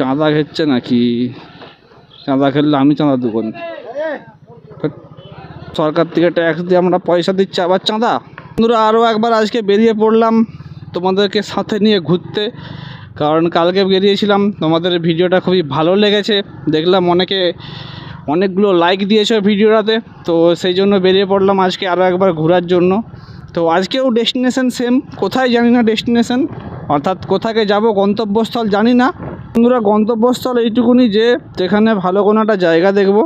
চাঁদা ঘেরছে নাকি? চাঁদা খেললে আমি চাঁদা দেবো সরকার থেকে ট্যাক্স দিয়ে আমরা পয়সা দিচ্ছি আবার চাঁদা। বন্ধুরা আরও একবার আজকে বেরিয়ে পড়লাম তোমাদেরকে সাথে নিয়ে ঘুরতে। কারণ কালকে বেরিয়েছিলাম, তোমাদের ভিডিওটা খুবই ভালো লেগেছে। দেখলাম অনেকে অনেকগুলো লাইক দিয়েছে ভিডিওটাতে। তো সেই জন্য বেরিয়ে পড়লাম আজকে আরও একবার ঘোরার জন্য। তো আজকেও ডেস্টিনেশন সেম কোথায় জানি না ডেস্টিনেশন অর্থাৎ কোথাকে যাব, গন্তব্যস্থল জানি না। বন্ধুরা, গন্তব্যস্থল এইটুকুনি যে যেখানে ভালো কোনো একটা জায়গা দেখব,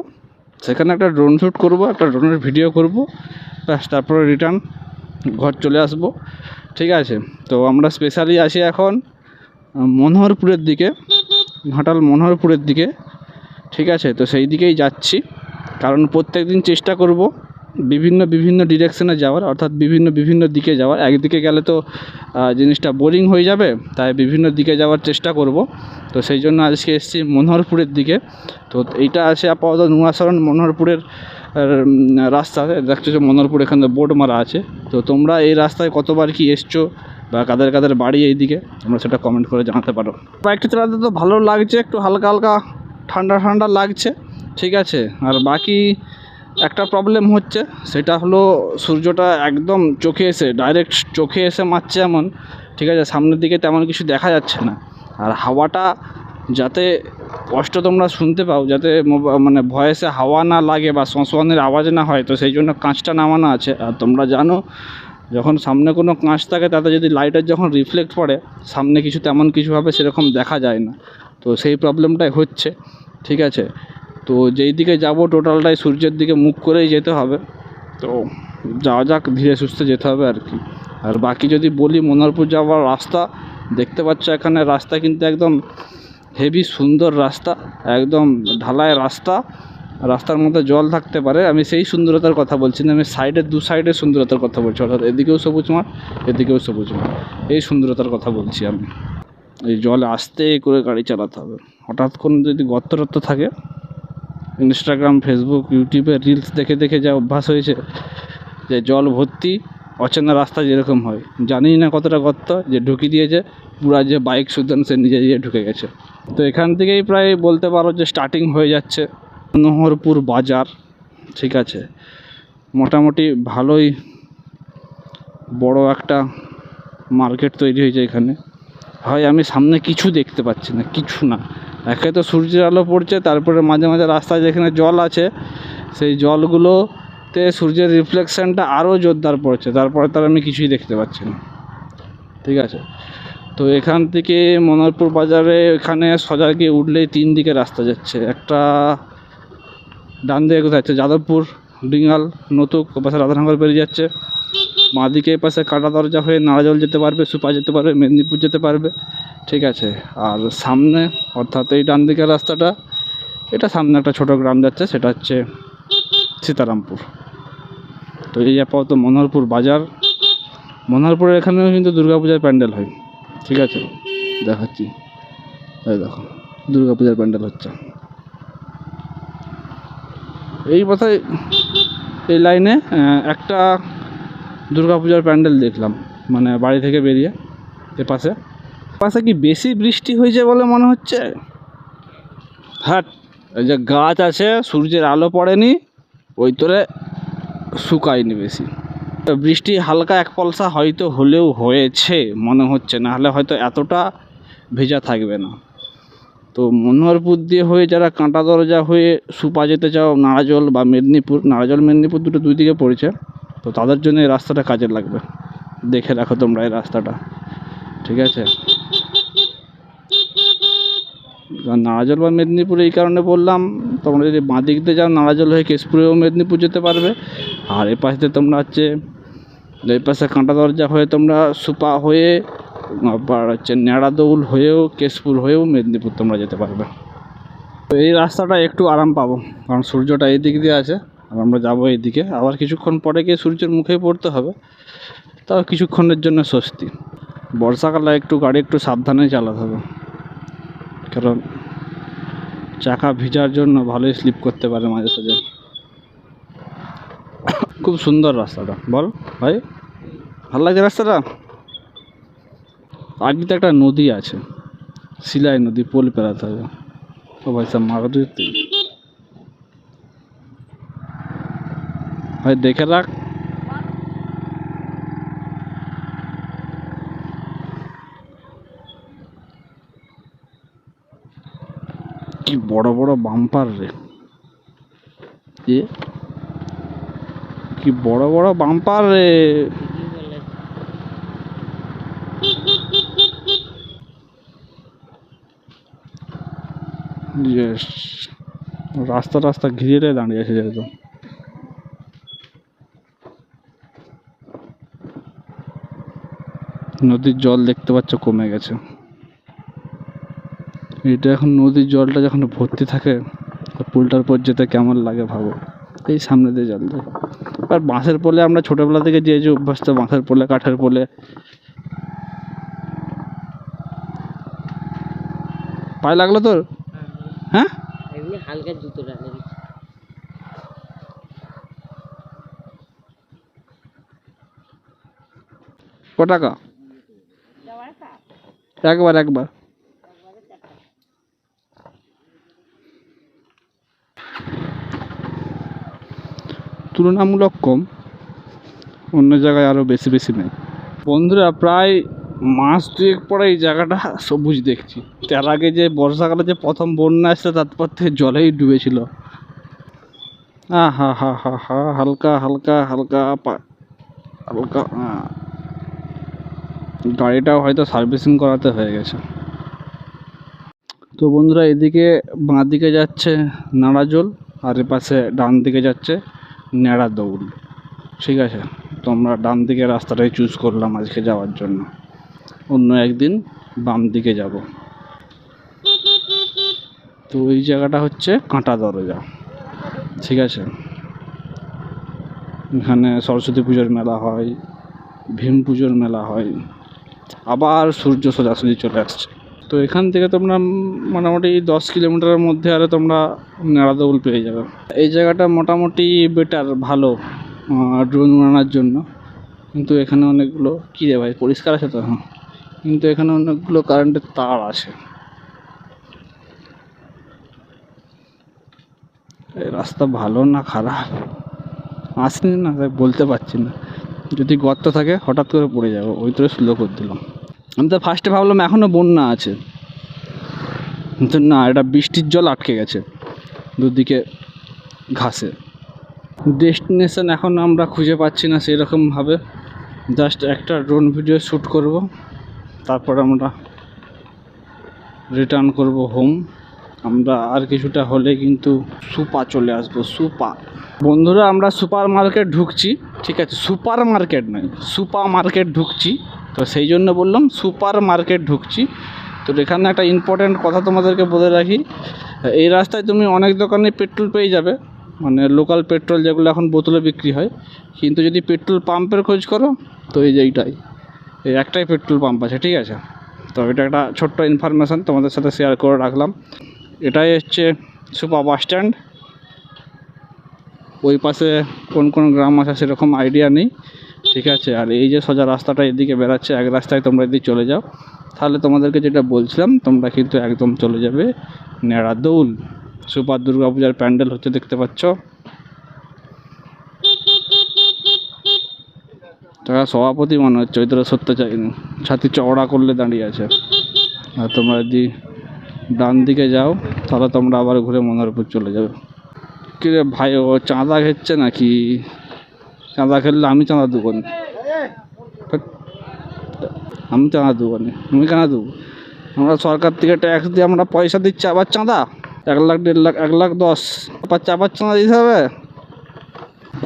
সেখানে একটা ড্রোন শ্যুট করব, একটা ড্রোনের ভিডিও করব, ব্যাস, তারপরে রিটার্ন ঘর চলে আসব, ঠিক আছে? তো আমরা স্পেশালি আছি এখন মনোহরপুরের দিকে, ঘাটাল মনোহরপুরের দিকে, ঠিক আছে? তো সেই দিকেই যাচ্ছি, কারণ প্রত্যেক দিন চেষ্টা করব বিভিন্ন বিভিন্ন ডিরেকশনে যাওয়ার, অর্থাৎ বিভিন্ন বিভিন্ন দিকে যাওয়ার। একদিকে গেলে তো জিনিসটা বোরিং হয়ে যাবে, তাই বিভিন্ন দিকে যাওয়ার চেষ্টা করব। তো সেই জন্য আজকে এসেছি মনোহরপুরের দিকে। তো এইটা আছে আপাতত নুয়াশরণ মনোহরপুরের রাস্তা। দেখছ যে মনোহরপুর এখানে বোর্ড মারা আছে। তো তোমরা এই রাস্তায় কতবার কি এসছো বা কাদের কাদের বাড়ি এইদিকে, তোমরা সেটা কমেন্ট করে জানাতে পারো। বাইকটা চালাতে তো ভালো লাগছে, একটু হালকা হালকা, ঠান্ডা ঠান্ডা লাগছে। ঠিক আছে, আর বাকি একটা প্রবলেম হচ্ছে, সেটা হলো সূর্যটা একদম চোখে এসে ডাইরেক্ট চোখে এসে মারছে এমন, ঠিক আছে? সামনের দিকে তেমন কিছু দেখা যাচ্ছে না। আর হাওয়াটা যাতে কষ্ট তোমরা শুনতে পাও, যাতে মানে ভয়েসে হাওয়া না লাগে বা শোঁশোয়ানের আওয়াজ না হয়, তো সেই জন্য কাঁচটা নামানো আছে। আর তোমরা জানো, যখন সামনে কোনো কাঁচ থাকে, তাতে যদি লাইটের যখন রিফ্লেক্ট পড়ে, সামনে কিছু তেমন কিছুভাবে সেরকম দেখা যায় না। তো সেই প্রবলেমটাই হচ্ছে, ঠিক আছে? তো যেই দিকে যাব টোটালটাই সূর্যের দিকে মুখ করেই যেতে হবে। তো যাওয়া যাক, ধীরে সুস্থে যেতে হবে আর কি। আর বাকি যদি বলি মনোহরপুর যাওয়ার রাস্তা, দেখতে পাচ্ছ এখানে রাস্তা কিন্তু একদম হেভি সুন্দর রাস্তা, একদম ঢালাই রাস্তা। রাস্তার মধ্যে জল থাকতে পারে, আমি সেই সুন্দরতার কথা বলছি না, আমি সাইডের দু সাইডের সুন্দরতার কথা বলছি, অর্থাৎ এদিকেও সবুজ মাঠ, এদিকেও সবুজ মাঠ। এই সুন্দরতার কথা বলছি আমি। এই জল আস্তে করে গাড়ি চালাতে হবে। হঠাৎ কোনো যদি গর্ত থাকে ইনস্টাগ্রাম ফেসবুক ইউটিউবে রিলস দেখে দেখে যা অভ্যাস হয়েছে, যে জল ভর্তি অচেনা রাস্তা যেরকম হয়। জানি না কতটা গর্ত যে ঢুকি দিয়েছে, পুরা যে বাইক সুদান সে নিজে নিজে ঢুকে গেছে। তো এখান থেকেই প্রায় বলতে পারো যে স্টার্টিং হয়ে যাচ্ছে নহরপুর বাজার, ঠিক আছে? মোটামুটি ভালোই বড় একটা মার্কেট তৈরি হয়েছে এখানে। হয় আমি সামনে কিছু দেখতে পাচ্ছি না, কিছু না। একে তো সূর্যের আলো পড়ছে, তারপরে মাঝে মাঝে রাস্তায় যেখানে জল আছে, সেই জলগুলোতে সূর্যের রিফ্লেকশানটা আরও জোরদার পড়ছে, তারপরে তার আমি কিছুই দেখতে পাচ্ছি না। ঠিক আছে? তো এখান থেকে মনোহরপুর বাজারে এখানে সোজা গিয়ে উঠলেই তিন দিকে রাস্তা যাচ্ছে। একটা ডান দিকে কোথায় যাচ্ছে? যাদবপুর ডিঙ্গাল নতুক, ওপাশে রাধানগর বেরিয়ে যাচ্ছে। বাঁ দিকে পাশে কাটা দরজা হয়ে নারাজল যেতে পারবে, সুপা যেতে পারবে, মেদিনীপুর যেতে পারবে। ঠিক আছে, আর সামনে, অর্থাৎ এই ডান দিকের রাস্তাটা, এটা সামনে একটা ছোটো গ্রাম যাচ্ছে, সেটা হচ্ছে সীতারামপুর। তো এই আপাতত মনোহরপুর বাজার। মনোহরপুরের এখানেও কিন্তু দুর্গাপূজার প্যান্ডেল হয়। ঠিক আছে, দেখাচ্ছি। এই দেখো, দুর্গাপূজার প্যান্ডেল হচ্ছে। এই কথায় এই লাইনে একটা দুর্গাপূজার প্যান্ডেল দেখলাম মানে বাড়ি থেকে বেরিয়ে এপাশে পাশে। কি বেশি বৃষ্টি হয়েছে বলে মনে হচ্ছে? হ্যাঁ এই যে গাছ আছে, সূর্যের আলো পড়েনি, ওই তোরে শুকায়নি বেশি। বৃষ্টি হালকা এক পলসা হয়তো হলেও হয়েছে, মনে হচ্ছে, না হলে হয়তো এতটা ভেজা থাকবে না। তো মনোহরপুর দিয়ে হয়ে যারা কাঁটা দরজা হয়ে সুপা যেতে চাও, নারাজল বা মেদিনীপুর, নারাজল, মেদিনীপুর দুটো দুই দিকে পড়েছে। তো তাদের জন্য এই রাস্তাটা কাজে লাগবে। দেখে রাখো তোমরা এই রাস্তাটা। ঠিক আছে? নারাজল বা মেদিনীপুর এই কারণে বললাম, তোমরা যদি বাঁ দিক দিয়ে যাও, নারাজল হয়ে কেশপুরেও মেদিনীপুর যেতে পারবে। আর এ পাশ তোমরা হচ্ছে, এই পাশে কাঁটা দরজা হয়ে তোমরা সুপা হয়ে, আবার হচ্ছে ন্যাড়াদৌল হয়েও, কেশপুর হয়েও মেদিনীপুর তোমরা যেতে পারবে। তো এই রাস্তাটা একটু আরাম পাবো, কারণ সূর্যটা এই দিক দিয়ে আছে। আমরা যাব এদিকে। আবার কিছুক্ষণ পরে গিয়ে সূর্যের মুখে পড়তে হবে। তাও কিছুক্ষণের জন্য স্বস্তি। বর্ষাকালে একটু গাড়ি একটু সাবধানে চালাতে হবে। কারণ চাকা ভিজার জন্য ভালোই স্লিপ করতে পারে মাঝে সাঝে। খুব সুন্দর রাস্তাটা। বল, ভাই? ভালো লাগছে রাস্তাটা? আগে একটা নদী আছে। শিলাই নদী, পোল পেরাতে হবে। ও ভাই, সব মারা ভাই, দেখে রাখ। কি বড় বড় বাম্পার রে। এ? কি বড় বড় বাম্পার রে। রাস্তা রাস্তা ঘিরে দাঁড়িয়ে আছে একদম নদীর জল দেখতে পাচ্ছ কমে গেছে। এটা এখন নদীর জলটা যখন ভর্তি থাকে পুলটার পর যেতে কেমন লাগে ভাবো? এই সামনে দিয়ে জল যায় আর বাঁশের পোলে আমরা ছোটোবেলা থেকে যে যে অভ্যস্ত বাঁশের পোলে কাঠের পোলে পায়ে লাগল তোর? হ্যাঁ? হালকা জুতো ক টাকা? একবার একবার। তুলনামূলক কম, অন্য জায়গায় আরও বেশি বেশি নেই। বন্ধুরা, প্রায় মাস দুয়েক পরে এই জায়গাটা সবুজ দেখছি। তার আগে যে বর্ষাকালে যে প্রথম বন্যা আসছে তারপর থেকে জলেই ডুবেছিল। হা হা হা হা হা হালকা হালকা হালকা হালকা, আহ। গাড়িটাও হয়তো সার্ভিসিং করাতে হয়ে গেছে। তো বন্ধুরা, এদিকে বাঁ দিকে যাচ্ছে নাড়াজোল আর এপাশে ডান দিকে যাচ্ছে নেড়া দৌল। ঠিক আছে তো আমরা ডান দিকে রাস্তাটাই চুজ করলাম আজকে যাওয়ার জন্য। অন্য একদিন বাম দিকে যাব। তো এই জায়গাটা হচ্ছে কাঁটা দরজা। ঠিক আছে, এখানে সরস্বতী পুজোর মেলা হয়, ভীম পুজোর মেলা হয়। আবার সূর্য সোজাসুজি চলে আসছে। তো এখান থেকে তোমরা মোটামুটি দশ কিলোমিটারের মধ্যে আরে তোমরা নেড়াদৌল পেয়ে যাবে। এই জায়গাটা মোটামুটি বেটার ভালো ড্রোন বানানোর জন্য। কিন্তু এখানে অনেকগুলো, কী রে ভাই, পরিষ্কার আছে তো হ্যাঁ কিন্তু এখানে অনেকগুলো কারেন্টের তার আছে। রাস্তা ভালো না খারাপ? আসেনি না, বলতে পারছি না। যদি গর্ত থাকে, হঠাৎ করে পড়ে যাব, ওই তো স্লো করে দিলাম। আমি তো ফার্স্টে ভাবলাম এখনও বন্যা আছে। কিন্তু না, এটা বৃষ্টির জল আটকে গেছে দুদিকে ঘাসে। ডেস্টিনেশন এখন আমরা খুঁজে পাচ্ছি না সেরকমভাবে। জাস্ট একটা ড্রোন ভিডিও শ্যুট করব, তারপর আমরা রিটার্ন করব হোম আমরা আর কিছুটা হলে কিন্তু সুপা চলে আসব, সুপা। বন্ধুরা, আমরা সুপার মার্কেট ঢুকছি, ঠিক আছে? সুপার মার্কেট নয় সুপার মার্কেট ঢুকছি। তো সেই জন্য বললাম সুপার মার্কেট ঢুকছি। তো এখানে একটা ইম্পর্ট্যান্ট কথা তোমাদেরকে বলে রাখি, এই রাস্তায় তুমি অনেক দোকানে পেট্রোল পেয়ে যাবে। মানে লোকাল পেট্রোল যেগুলো এখন বোতলে বিক্রি হয়। কিন্তু যদি পেট্রোল পাম্পের খোঁজ করো, তো এই যে এইটাই। এই একটাই পেট্রোল পাম্প আছে, ঠিক আছে? তো এটা একটা ছোট্ট ইনফরমেশান তোমাদের সাথে শেয়ার করে রাখলাম। এটাই হচ্ছে সুপার বাস স্ট্যান্ড ওই পাশে কোন কোন গ্রাম আছে সেরকম আইডিয়া নেই। ঠিক আছে? আর এই যে সোজা রাস্তাটা এদিকে বেরাচ্ছে এক রাস্তায় তোমরা এদিকে চলে যাও, তাহলে তোমাদেরকে যেটা বলছিলাম, তোমরা কিন্তু একদম চলে যাবে নেড়াদৌল সুপার দুর্গা পূজার প্যান্ডেল হচ্ছে দেখতে পাচ্ছ। তারা সভাপতি মনে হচ্ছে, ওই তোরা সত্য চাইনি ছাতি চওড়া করলে দাঁড়িয়ে আছে। আর তোমরা যদি ডান দিকে যাও, তাহলে তোমরা আবার ঘুরে মনোহরপুর চলে যাবে। কিরে ভাই, ও চাঁদা ঘেরছে নাকি? চাঁদা খেললে আমি চাঁদা দেবো না। আমি চাঁদা দেবো না। আমি কেন দেবো? আমরা সরকার থেকে ট্যাক্স দিয়ে আমরা পয়সা দিচ্ছি, আবার চাঁদা? এক লাখ, দেড় লাখ, এক লাখ, দশ। আবার চাপার চাঁদা দিতে হবে?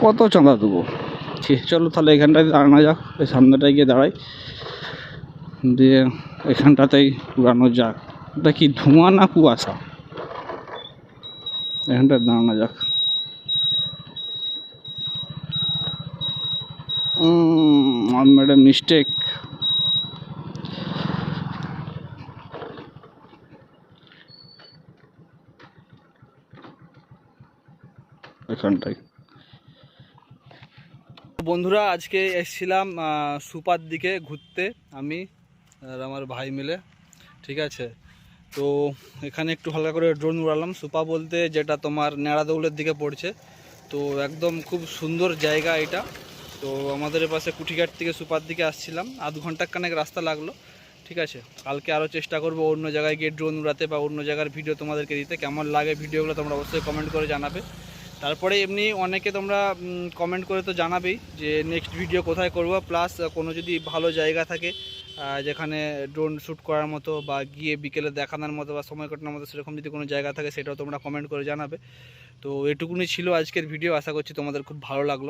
কত চাঁদা দেবো? ঠিক চলো তাহলে এখানটায় দাঁড়ানো যাক, এই সামনেটায় গিয়ে দাঁড়াই। দিয়ে এখানটাতেই উড়ানো যাক। এটা কি ধোঁয়া না কুয়াশা? এখানটায় দাঁড়ানো যাক। এ মিস্টেক বন্ধুরা, আজকে এসেছিলাম সুপার দিকে ঘুরতে, আমি আর আমার ভাই মিলে। ঠিক আছে? তো এখানে একটু হালকা করে ড্রোন উড়ালাম। সুপা বলতে যেটা তোমার নেড়াদৌলের দিকে পড়ছে। তো একদম খুব সুন্দর জায়গা এটা। তো আমাদের পাশে কুঠিঘাট থেকে সুপার দিকে আসছিলাম। আধ ঘণ্টা খানেক রাস্তা লাগল। ঠিক আছে? কালকে আরও চেষ্টা করব অন্য জায়গায় গিয়ে ড্রোন উড়াতে বা অন্য জায়গার ভিডিও তোমাদেরকে দিতে। কেমন লাগে ভিডিওগুলো তোমরা অবশ্যই কমেন্ট করে জানাবে। তারপরে এমনি অনেকে তোমরা কমেন্ট করে তো জানাবেই যে নেক্সট ভিডিও কোথায় করব। প্লাস কোনো যদি ভালো জায়গা থাকে যেখানে ড্রোন শ্যুট করার মতো বা গিয়ে বিকেলে দেখানোর মতো বা সময় কাটানোর মতো সেরকম যদি কোনো জায়গা থাকে সেটাও তোমরা কমেন্ট করে জানাবে। তো এটুকুনি ছিল আজকের ভিডিও আশা করছি তোমাদের খুব ভালো লাগল।